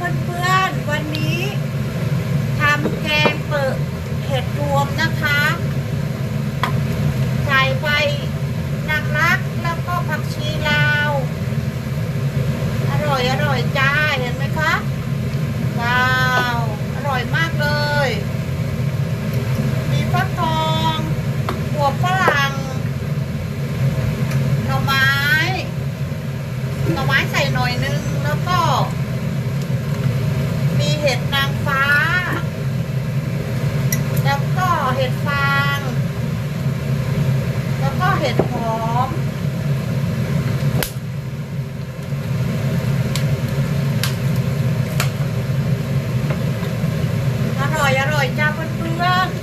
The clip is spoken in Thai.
เพื่อนๆ วันนี้ทำแกงเปิดเห็ดรวมนะคะใส่ไปนักรักแล้วก็ผักชีลาว อร่อยอร่อยจ้าเห็นไหมคะ ว้าว อร่อยมากเลย มีฟักทองบวบฝรั่งหน่อไม้หน่อไม้ใส่หน่อยนึงแล้วก็็ดหอม อร่อย อร่อยจ้าเพื่อนๆ